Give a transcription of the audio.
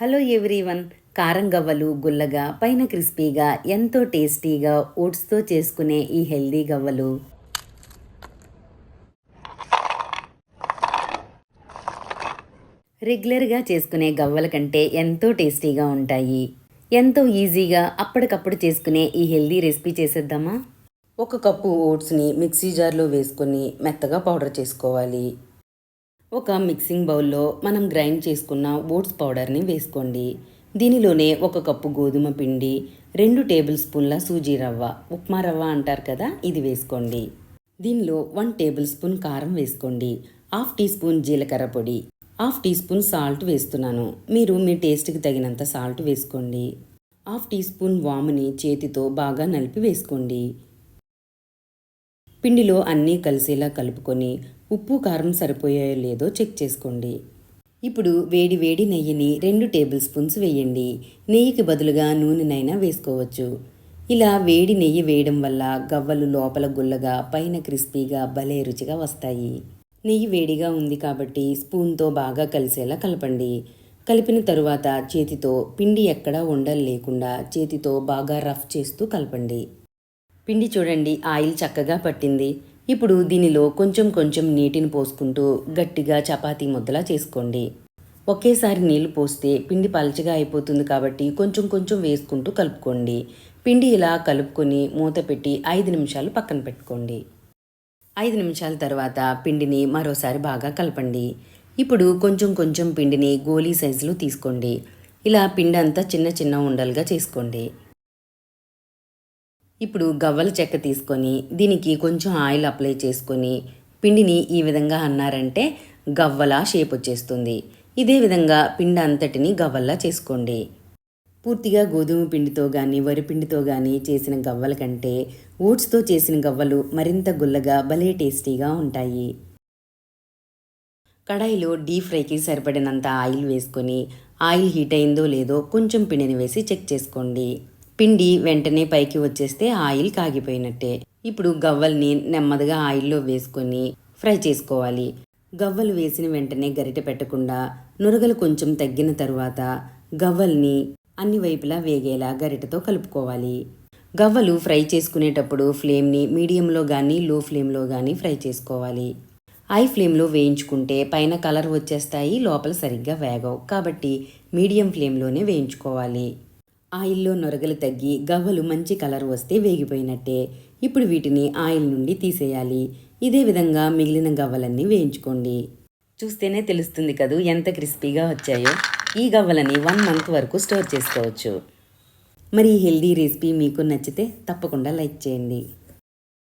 Hello everyone. కారం గవ్వలు గుల్లగా పైన క్రిస్పీగా ఎంతో టేస్టీగా ఓట్స్తో చేసుకునే ఈ హెల్దీ గవ్వలు. రెగ్యులర్గా చేసుకునే గవ్వల కంటే ఎంతో టేస్టీగా ఉంటాయి. ఎంతో ఈజీగా అప్పటికప్పుడు చేసుకునే ఈ హెల్దీ రెసిపీ చేసేద్దామా? ఒక కప్పు ఓట్స్ని మిక్సీ జార్లో వేసుకొని మెత్తగా పౌడర్ చేసుకోవాలి. ఒక మిక్సింగ్ బౌల్లో మనం గ్రైండ్ చేసుకున్న ఓట్స్ పౌడర్ని వేసుకోండి. దీనిలోనే ఒక కప్పు గోధుమ పిండి రెండు టేబుల్ స్పూన్ల సూజీ రవ్వ ఉప్మా రవ్వ అంటారు కదా ఇది వేసుకోండి. దీనిలో వన్ టేబుల్ స్పూన్ కారం వేసుకోండి. హాఫ్ టీ స్పూన్ జీలకర్ర పొడి హాఫ్ టీ స్పూన్ సాల్ట్ వేస్తున్నాను. మీరు మీ టేస్ట్కి తగినంత సాల్ట్ వేసుకోండి. హాఫ్ టీ స్పూన్ వాముని చేతితో బాగా నలిపి వేసుకోండి. పిండిలో అన్నీ కలిసేలా కలుపుకొని ఉప్పు కారం సరిపోయాయో లేదో చెక్ చేసుకోండి. ఇప్పుడు వేడి వేడి నెయ్యిని రెండు టేబుల్ స్పూన్స్ వేయండి. నెయ్యికి బదులుగా నూనెనైనా వేసుకోవచ్చు. ఇలా వేడి నెయ్యి వేయడం వల్ల గవ్వలు లోపల గుల్లగా పైన క్రిస్పీగా భలే రుచిగా వస్తాయి. నెయ్యి వేడిగా ఉంది కాబట్టి స్పూన్తో బాగా కలిసేలా కలపండి. కలిపిన తరువాత చేతితో పిండి ఎక్కడా ఉండలు లేకుండా చేతితో బాగా రఫ్ చేస్తూ కలపండి. పిండి చూడండి ఆయిల్ చక్కగా పట్టింది. ఇప్పుడు దీనిలో కొంచెం కొంచెం నీటిని పోసుకుంటూ గట్టిగా చపాతీ ముద్దలా చేసుకోండి. ఒకేసారి నీళ్ళు పోస్తే పిండి పలచగా అయిపోతుంది కాబట్టి కొంచెం కొంచెం వేసుకుంటూ కలుపుకోండి. పిండి ఇలా కలుపుకొని మూత పెట్టి ఐదు నిమిషాలు పక్కన పెట్టుకోండి. ఐదు నిమిషాల తర్వాత పిండిని మరోసారి బాగా కలపండి. ఇప్పుడు కొంచెం కొంచెం పిండిని గోలీ సైజులో తీసుకోండి. ఇలా పిండి అంతా చిన్న చిన్న ఉండలుగా చేసుకోండి. ఇప్పుడు గవ్వల చెక్క తీసుకొని దీనికి కొంచెం ఆయిల్ అప్లై చేసుకొని పిండిని ఈ విధంగా అన్నారంటే గవ్వలా షేప్ వచ్చేస్తుంది. ఇదే విధంగా పిండి అంతటిని గవ్వల్లా చేసుకోండి. పూర్తిగా గోధుమ పిండితో కానీ వరిపిండితో కానీ చేసిన గవ్వల కంటే ఓట్స్తో చేసిన గవ్వలు మరింత గుల్లగా భలే టేస్టీగా ఉంటాయి. కడాయిలో డీప్ ఫ్రైకి సరిపడినంత ఆయిల్ వేసుకొని ఆయిల్ హీట్ అయిందో లేదో కొంచెం పిండిని వేసి చెక్ చేసుకోండి. పిండి వెంటనే పైకి వచ్చేస్తే ఆయిల్ కాగిపోయినట్టే. ఇప్పుడు గవ్వల్ని నెమ్మదిగా ఆయిల్లో వేసుకొని ఫ్రై చేసుకోవాలి. గవ్వలు వేసిన వెంటనే గరిట పెట్టకుండా నురగలు కొంచెం తగ్గిన తరువాత గవ్వల్ని అన్ని వైపులా వేగేలా గరిటతో కలుపుకోవాలి. గవ్వలు ఫ్రై చేసుకునేటప్పుడు ఫ్లేమ్ని మీడియంలో కానీ లో ఫ్లేమ్లో కానీ ఫ్రై చేసుకోవాలి. హై ఫ్లేమ్లో వేయించుకుంటే పైన కలర్ వచ్చేస్తాయి లోపల సరిగ్గా వేగవు. కాబట్టి మీడియం ఫ్లేమ్లోనే వేయించుకోవాలి. ఆయిల్లో నొరగలు తగ్గి గవ్వలు మంచి కలర్ వస్తే వేగిపోయినట్టే. ఇప్పుడు వీటిని ఆయిల్ నుండి తీసేయాలి. ఇదే విధంగా మిగిలిన గవ్వలన్నీ వేయించుకోండి. చూస్తేనే తెలుస్తుంది కదూ ఎంత క్రిస్పీగా వచ్చాయో. ఈ గవ్వలని వన్ మంత్ వరకు స్టోర్ చేసుకోవచ్చు. మరి హెల్దీ రెసిపీ మీకు నచ్చితే తప్పకుండా లైక్ చేయండి.